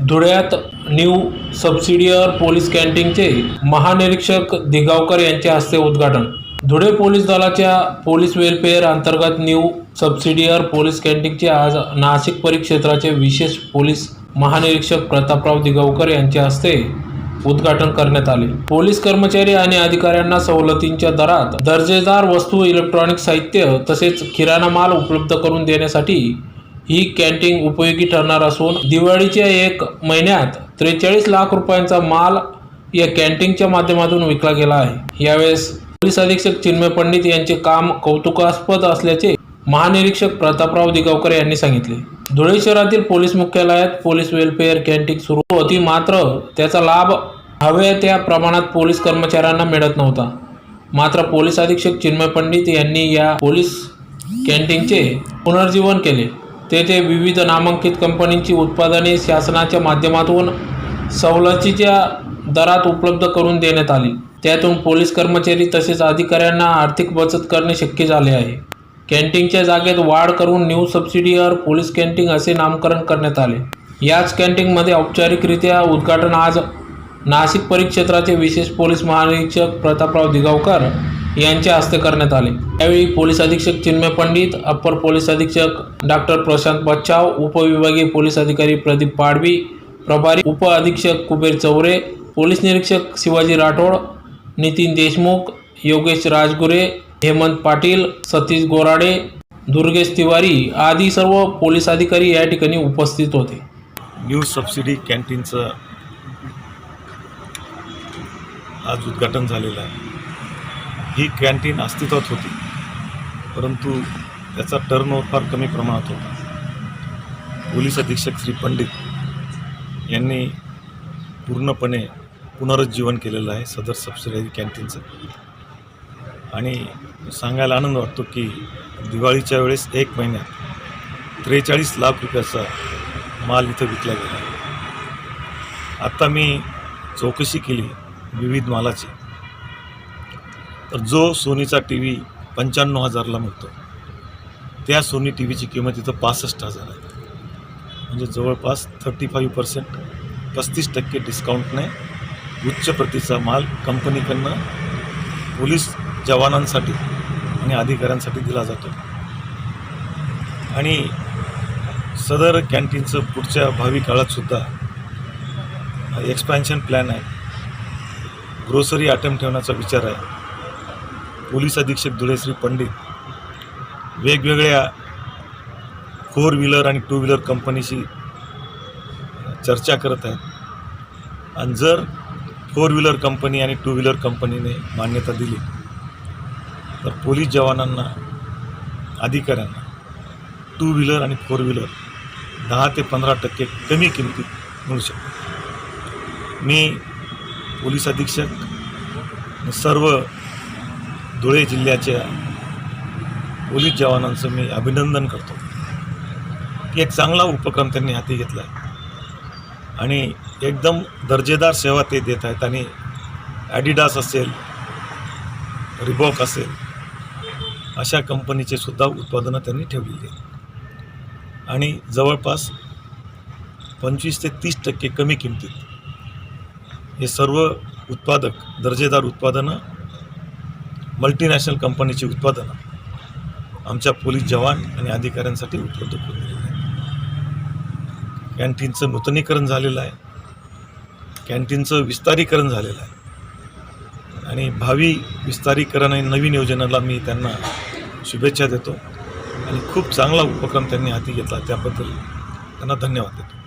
धुळ्यात new subsidiary police कॅन्टीनचे महानिरीक्षक दिगावकर यांच्या हस्ते उद्घाटन. धुळे पोलीस दलाच्या पोलीस वेलफेअर अंतर्गत न्यू सबसिडियर पोलीस कॅन्टीनचे आज नाशिक परिक्षेत्राचे विशेष पोलीस महानिरीक्षक प्रतापराव दिगावकर यांच्या हस्ते उद्घाटन करण्यात आले. पोलीस कर्मचारी आणि अधिकाऱ्यांना सवलतींच्या दरात दर्जेदार वस्तू इलेक्ट्रॉनिक साहित्य तसेच किराणा माल उपलब्ध करून देण्यासाठी ही कॅन्टीन उपयोगी ठरणार असून दिवाळीच्या एक महिन्यात त्रेचाळीस लाख रुपयांचा माल या कॅन्टीनच्या माध्यमातून विकला गेला आहे. यावेळेस पोलीस अधीक्षक चिन्मय पंडित यांचे काम कौतुकास्पद असल्याचे महानिरीक्षक प्रतापराव दिगावकर यांनी सांगितले. धुळे शहरातील पोलीस मुख्यालयात पोलीस वेलफेअर कॅन्टीन सुरू होती मात्र त्याचा लाभ हव्या त्या प्रमाणात पोलीस कर्मचाऱ्यांना मिळत नव्हता. मात्र पोलीस अधीक्षक चिन्मय पंडित यांनी या पोलीस कॅन्टीनचे पुनर्जीवन केले. तेथे विविध नामांकित कंपनींची उत्पादने शासनाच्या माध्यमातून सवलतीच्या दरात उपलब्ध करून देण्यात आली. त्यातून पोलीस कर्मचारी तसेच अधिकाऱ्यांना आर्थिक बचत करणे शक्य झाले आहे. कॅन्टीनच्या जागेत वाढ करून न्यू सबसिडियर पोलीस कॅन्टीन असे नामकरण करण्यात आले. याच कॅन्टीनमध्ये औपचारिकरित्या उद्घाटन आज नाशिक परिक्षेत्राचे विशेष पोलीस महानिरीक्षक प्रतापराव दिगावकर यांच्या हस्ते करण्यात आले. यावेळी पोलीस अधीक्षक चिन्मय पंडित अप्पर पोलीस अधीक्षक डॉक्टर प्रशांत बच्चाव उपविभागीय पोलीस अधिकारी प्रदीप पाडवी प्रभारी उप अधीक्षक कुबेर चौरे पोलीस निरीक्षक शिवाजी राठोड नितीन देशमुख योगेश राजगुरे हेमंत पाटील सतीश गोराडे दुर्गेश तिवारी आदी सर्व पोलीस अधिकारी या ठिकाणी उपस्थित होते. न्यू सबसिडी कॅन्टीनचं आज उद्घाटन झालेलं आहे. ही कॅन्टीन अस्तित्वात होती. परंतु त्याचा टर्नओव्हर फार कमी प्रमाणात होता. पोलीस अधीक्षक श्री पंडित यांनी पूर्णपणे पुनरुज्जीवन केलेलं आहे सदर सबसिडी कॅन्टीनचं आणि सांगायला आनंद वाटतो की दिवाळीच्या वेळेस एक महिन्यात त्रेचाळीस लाख रुपयाचा माल इथं विकला गेला. आत्ता मी चौकशी केली विविध मालाची. तर जो सोनीचा टी व्ही पंच्याण्णव हजारला मिळतो त्या सोनी टी व्हीची किंमत इथं पासष्ट हजार आहे. म्हणजे जवळपास थर्टी फाईव्ह पर्सेंट पस्तीस टक्के डिस्काउंटने उच्च प्रतीचा माल कंपनीकडनं पोलीस जवानांसाठी आणि अधिकाऱ्यांसाठी दिला जातो. आणि सदर कॅन्टीनचं पुढच्या भावी काळातसुद्धा एक्सपॅन्शन प्लॅन आहे. ग्रोसरी आयटम ठेवण्याचा विचार आहे. पोलीस अधीक्षक धुळेश्री पंडित वेगवेगळ्या फोर व्हीलर आणि टू व्हीलर कंपनीशी चर्चा करत आहेत. आणि जर फोर व्हीलर कंपनी आणि टू व्हीलर कंपनीने मान्यता दिली तर पोलीस जवानांना अधिकाऱ्यांना टू व्हीलर आणि फोर व्हीलर दहा ते पंधरा टक्के कमी किमतीत मिळू शकतो. मी पोलीस अधीक्षक सर्व धुळे जिल्ह्याच्या पोलीस जवानांचं मी अभिनंदन करतो. की एक चांगला उपक्रम त्यांनी हाती घेतला आहे. आणि एकदम दर्जेदार सेवा ते देत आहेत आणि ॲडिडास असेल रिबॉक असेल अशा कंपनीचे सुद्धा उत्पादनं त्यांनी ठेवलेली आहेत. आणि जवळपास पंचवीस ते तीस टक्के कमी किमतीत हे सर्व उत्पादक दर्जेदार उत्पादनं मल्टीनॅशनल कंपनीची उत्पादनं आमच्या पोलीस जवान आणि अधिकाऱ्यांसाठी उपलब्ध करून दिलेली आहे कॅन्टीनचं नूतनीकरण झालेलं आहे. कॅन्टीनचं विस्तारीकरण झालेलं आहे. आणि भावी विस्तारीकरण आणि नवीन योजनेला मी त्यांना शुभेच्छा देतो. आणि खूप चांगला उपक्रम त्यांनी हाती घेतला त्याबद्दल त्यांना धन्यवाद देतो.